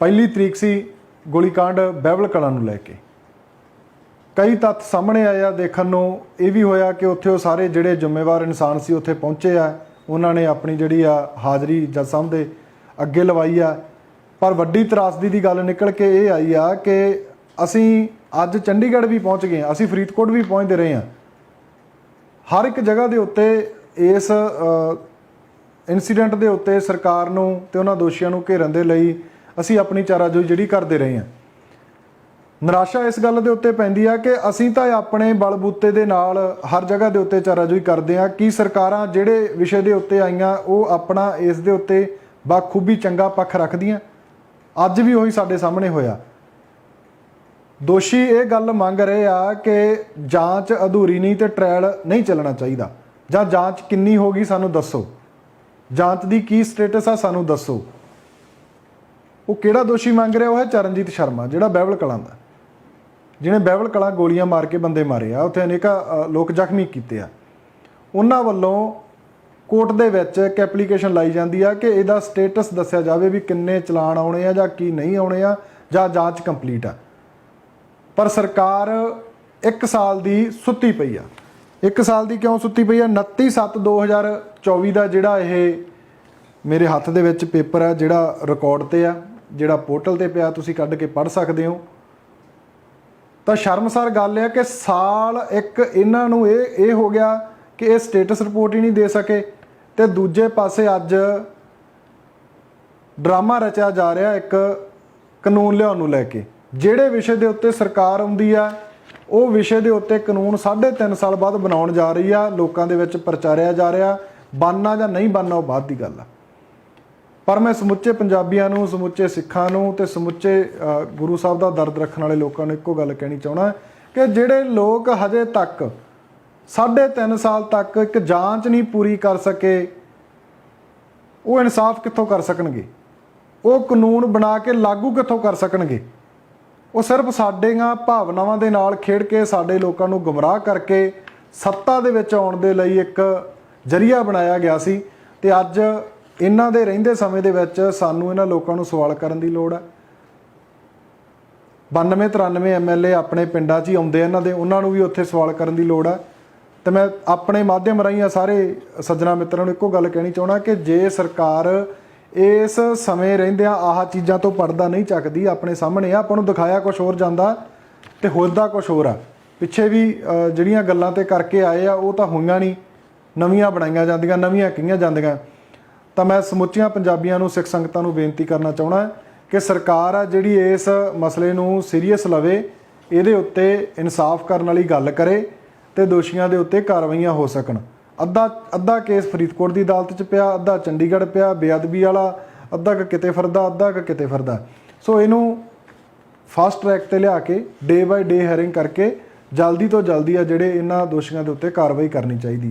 ਪਹਿਲੀ ਤਰੀਕ ਸੀ ਗੋਲੀकांड ਬਹਿਬਲ ਕਲਾਂ ਨੂੰ ਲੈ ਕੇ। ਕਈ ਤੱਥ ਸਾਹਮਣੇ ਆਏ ਆ ਦੇਖਣ ਨੂੰ ਇਹ ਵੀ ਹੋਇਆ ਕਿ ਉੱਥੇ ਉਹ ਸਾਰੇ ਜਿਹੜੇ ਜ਼ਿੰਮੇਵਾਰ ਇਨਸਾਨ ਸੀ ਉੱਥੇ ਪਹੁੰਚੇ ਆ। ਉਹਨਾਂ ਨੇ ਆਪਣੀ ਜਿਹੜੀ ਆ ਹਾਜ਼ਰੀ ਜੱਜ ਸਾਹਿਬ ਦੇ ਅੱਗੇ ਲਵਾਈ ਆ। ਪਰ ਵੱਡੀ ਤਰਾਸਦੀ ਦੀ ਗੱਲ ਨਿਕਲ ਕੇ ਇਹ ਆਈ ਆ ਕਿ ਅਸੀਂ ਅੱਜ ਚੰਡੀਗੜ੍ਹ ਵੀ ਪਹੁੰਚ ਗਏ ਹਾਂ, ਅਸੀਂ ਫਰੀਦਕੋਟ ਵੀ ਪਹੁੰਚਦੇ ਰਹੇ ਹਾਂ। ਹਰ ਇੱਕ ਜਗ੍ਹਾ ਦੇ ਉੱਤੇ ਇਸ ਇਨਸੀਡੈਂਟ ਦੇ ਉੱਤੇ ਸਰਕਾਰ ਨੂੰ ਤੇ ਉਹਨਾਂ ਦੋਸ਼ੀਆਂ ਨੂੰ ਘੇਰਨ ਦੇ ਲਈ ਅਸੀਂ ਆਪਣੀ ਚਾਰਾਜੋਈ ਜਿਹੜੀ ਕਰਦੇ ਰਹੇ ਹਾਂ। ਨਿਰਾਸ਼ਾ ਇਸ ਗੱਲ ਦੇ ਉੱਤੇ ਪੈਂਦੀ ਆ ਕਿ ਅਸੀਂ ਤਾਂ ਆਪਣੇ ਬਲਬੂਤੇ ਦੇ ਨਾਲ ਹਰ ਜਗ੍ਹਾ ਦੇ ਉੱਤੇ ਚਾਰਾਜੋਈ ਕਰਦੇ ਆ ਕਿ ਸਰਕਾਰਾਂ ਜਿਹੜੇ ਵਿਸ਼ੇ ਦੇ ਉੱਤੇ ਆਈਆਂ, ਉਹ ਆਪਣਾ ਇਸ ਦੇ ਉੱਤੇ ਬਾਖੂਬੀ ਚੰਗਾ ਪੱਖ ਰੱਖਦੀਆਂ। ਅੱਜ ਵੀ ਉਹੀ ਸਾਡੇ ਸਾਹਮਣੇ ਹੋਇਆ। ਦੋਸ਼ੀ ਇਹ ਗੱਲ ਮੰਗ ਰਹੇ ਆ ਕਿ ਜਾਂਚ ਅਧੂਰੀ ਨਹੀਂ ਤੇ ਟ੍ਰਾਇਲ ਨਹੀਂ ਚੱਲਣਾ ਚਾਹੀਦਾ। ਜਾਂ ਜਾਂਚ ਕਿੰਨੀ ਹੋਗੀ ਸਾਨੂੰ ਦੱਸੋ। ਜਾਂਚ ਦੀ ਕੀ ਸਟੇਟਸ ਆ ਸਾਨੂੰ ਦੱਸੋ। ਉਹ ਕਿਹੜਾ ਦੋਸ਼ੀ ਮੰਗ ਰਿਹਾ ਉਹ ਹੈ ਚਰਨਜੀਤ ਸ਼ਰਮਾ, ਜਿਹੜਾ ਬਹਿਬਲ ਕਲਾਂ ਦਾ। ਜਿਹਨੇ ਬਹਿਬਲ ਕਲਾਂ ਗੋਲੀਆਂ ਮਾਰ ਕੇ ਬੰਦੇ ਮਾਰੇ ਆ, ਉੱਥੇ ਅਨੇਕਾਂ ਲੋਕ ਜ਼ਖਮੀ ਕੀਤੇ ਆ। ਉਹਨਾਂ ਵੱਲੋਂ ਕੋਰਟ ਦੇ ਵਿੱਚ ਇੱਕ ਐਪਲੀਕੇਸ਼ਨ ਲਾਈ ਜਾਂਦੀ ਆ ਕਿ ਇਹਦਾ ਸਟੇਟਸ ਦੱਸਿਆ ਜਾਵੇ ਵੀ ਕਿੰਨੇ ਚਲਾਨ ਆਉਣੇ ਆ ਜਾਂ ਕੀ ਨਹੀਂ ਆਉਣੇ ਆ ਜਾਂ ਜਾਂਚ ਕੰਪਲੀਟ ਆ। ਪਰ ਸਰਕਾਰ 1 ਸਾਲ ਦੀ ਸੁੱਤੀ ਪਈ ਆ। 1 ਸਾਲ ਦੀ ਕਿਉਂ ਸੁੱਤੀ ਪਈ ਆ? 29/7/2024 ਦਾ ਜਿਹੜਾ ਇਹ ਮੇਰੇ ਹੱਥ ਦੇ ਵਿੱਚ ਪੇਪਰ ਆ, ਜਿਹੜਾ ਰਿਕਾਰਡ ਤੇ ਆ ਜਿਹੜਾ ਪੋਰਟਲ ਤੇ ਪਿਆ ਤੁਸੀਂ ਕੱਢ ਕੇ ਪੜ੍ਹ ਸਕਦੇ ਹੋ। ਤਾਂ ਸ਼ਰਮਸਾਰ ਗੱਲ ਹੈ ਕਿ ਸਾਲ ਇੱਕ ਇਹਨਾਂ ਨੂੰ ਇਹ ਇਹ ਹੋ ਗਿਆ ਕਿ ਇਹ ਸਟੇਟਸ ਰਿਪੋਰਟ ਹੀ ਨਹੀਂ ਦੇ ਸਕੇ ਤੇ ਦੂਜੇ ਪਾਸੇ ਅੱਜ ਡਰਾਮਾ ਰਚਿਆ ਜਾ ਰਿਹਾ ਇੱਕ ਕਾਨੂੰਨ ਲਿਆਉਣ ਨੂੰ ਲੈ ਕੇ। ਜਿਹੜੇ ਵਿਸ਼ੇ ਦੇ ਉੱਤੇ ਸਰਕਾਰ ਆਉਂਦੀ ਆ, ਉਹ ਵਿਸ਼ੇ ਦੇ ਉੱਤੇ ਕਾਨੂੰਨ 3.5 ਸਾਲ ਬਾਅਦ ਬਣਾਉਣ ਜਾ ਰਹੀ ਆ, ਲੋਕਾਂ ਦੇ ਵਿੱਚ ਪ੍ਰਚਾਰਿਆ ਜਾ ਰਿਹਾ। ਬਣਨਾ ਜਾਂ ਨਹੀਂ ਬਣਨਾ, ਉਹ ਬਾਅਦ ਦੀ ਗੱਲ ਆ। ਪਰ ਮੈਂ ਸਮੁੱਚੇ ਪੰਜਾਬੀਆਂ ਨੂੰ, ਸਮੁੱਚੇ ਸਿੱਖਾਂ ਨੂੰ ਤੇ ਸਮੁੱਚੇ ਗੁਰੂ ਸਾਹਿਬ ਦਾ ਦਰਦ ਰੱਖਣ ਵਾਲੇ ਲੋਕਾਂ ਨੂੰ ਇੱਕੋ ਗੱਲ ਕਹਿਣੀ ਚਾਹਣਾ ਕਿ ਜਿਹੜੇ ਲੋਕ ਹਜੇ ਤੱਕ 3.5 ਸਾਲ ਤੱਕ ਇੱਕ ਜਾਂਚ ਨਹੀਂ ਪੂਰੀ ਕਰ ਸਕੇ, ਉਹ ਇਨਸਾਫ ਕਿੱਥੋਂ ਕਰ ਸਕਣਗੇ? ਉਹ ਕਾਨੂੰਨ ਬਣਾ ਕੇ ਲਾਗੂ ਕਿੱਥੋਂ ਕਰ ਸਕਣਗੇ? ਉਹ ਸਿਰਫ ਸਾਡੀਆਂ ਭਾਵਨਾਵਾਂ ਦੇ ਨਾਲ ਖੇਡ ਕੇ ਸਾਡੇ ਲੋਕਾਂ ਨੂੰ ਗੁੰਮਰਾਹ ਕਰਕੇ ਸੱਤਾ ਦੇ ਵਿੱਚ ਆਉਣ ਦੇ ਲਈ ਇੱਕ ਜਰੀਆ ਬਣਾਇਆ ਗਿਆ ਸੀ ਤੇ ਅੱਜ ਇਹਨਾਂ ਦੇ ਰਹਿੰਦੇ ਸਮੇਂ ਦੇ ਵਿੱਚ ਸਾਨੂੰ ਇਹਨਾਂ ਲੋਕਾਂ ਨੂੰ ਸਵਾਲ ਕਰਨ ਦੀ ਲੋੜ ਹੈ। 92 93 ਐਮਐਲਏ ਆਪਣੇ ਪਿੰਡਾਂ 'ਚ ਹੀ ਆਉਂਦੇ ਇਹਨਾਂ ਦੇ ਉਹਨਾਂ ਨੂੰ ਵੀ ਉੱਥੇ ਸਵਾਲ ਕਰਨ ਦੀ ਲੋੜ ਹੈ। ਤੇ ਮੈਂ ਆਪਣੇ ਮਾਧਿਅਮ ਰਾਹੀਂ ਆ ਸਾਰੇ ਸੱਜਣਾ ਮਿੱਤਰਾਂ ਨੂੰ ਇੱਕੋ ਗੱਲ ਕਹਿਣੀ ਚਾਹਣਾ ਕਿ ਜੇ ਸਰਕਾਰ ਇਸ ਸਮੇਂ ਰਹਿੰਦਿਆਂ ਆਹ ਚੀਜ਼ਾਂ ਤੋਂ ਪਰਦਾ ਨਹੀਂ ਚੱਕਦੀ ਆਪਣੇ ਸਾਹਮਣੇ ਆ ਆਪਾਂ ਨੂੰ ਦਿਖਾਇਆ ਕੁਝ ਹੋਰ ਜਾਂਦਾ ਤੇ ਹੁੰਦਾ ਕੁਝ ਹੋਰ ਆ। ਪਿੱਛੇ ਵੀ ਜਿਹੜੀਆਂ ਗੱਲਾਂ ਤੇ ਕਰਕੇ ਆਏ ਆ, ਉਹ ਤਾਂ ਹੋਈਆਂ ਨਹੀਂ। ਨਵੀਆਂ ਬਣਾਈਆਂ ਜਾਂਦੀਆਂ, ਨਵੀਆਂ ਕਹੀਆਂ ਜਾਂਦੀਆਂ। ਤਾਂ ਮੈਂ ਸਮੁੱਚੀਆਂ ਪੰਜਾਬੀਆਂ ਨੂੰ, ਸਿੱਖ ਸੰਗਤਾਂ ਨੂੰ ਬੇਨਤੀ ਕਰਨਾ ਚਾਹਣਾ ਕਿ ਸਰਕਾਰ ਆ ਜਿਹੜੀ ਇਸ ਮਸਲੇ ਨੂੰ ਸੀਰੀਅਸ ਲਵੇ, ਇਹਦੇ ਉੱਤੇ ਇਨਸਾਫ ਕਰਨ ਵਾਲੀ ਗੱਲ ਕਰੇ ਤੇ ਦੋਸ਼ੀਆਂ ਦੇ ਉੱਤੇ ਕਾਰਵਾਈਆਂ ਹੋ ਸਕਣ। ਅੱਧਾ ਅੱਧਾ ਕੇਸ ਫਰੀਦਕੋਟ ਦੀ ਅਦਾਲਤ 'ਚ ਪਿਆ, ਅੱਧਾ ਚੰਡੀਗੜ੍ਹ ਪਿਆ, ਬੇਅਦਬੀ ਵਾਲਾ, ਅੱਧਾ ਕੁ ਕਿਤੇ ਫਰਦਾ, ਅੱਧਾ ਕੁ ਕਿਤੇ ਫਰਦਾ। ਸੋ ਇਹਨੂੰ ਫਾਸਟ ਟਰੈਕ ਤੇ ਲਿਆ ਕੇ ਡੇ ਬਾਈ ਡੇ ਹੈਰਿੰਗ ਕਰਕੇ, ਜਲਦੀ ਤੋਂ ਜਲਦੀ ਆ ਜਿਹੜੇ ਇਹਨਾਂ ਦੋਸ਼ੀਆਂ ਦੇ ਉੱਤੇ ਕਾਰਵਾਈ ਕਰਨੀ ਚਾਹੀਦੀ ਹੈ।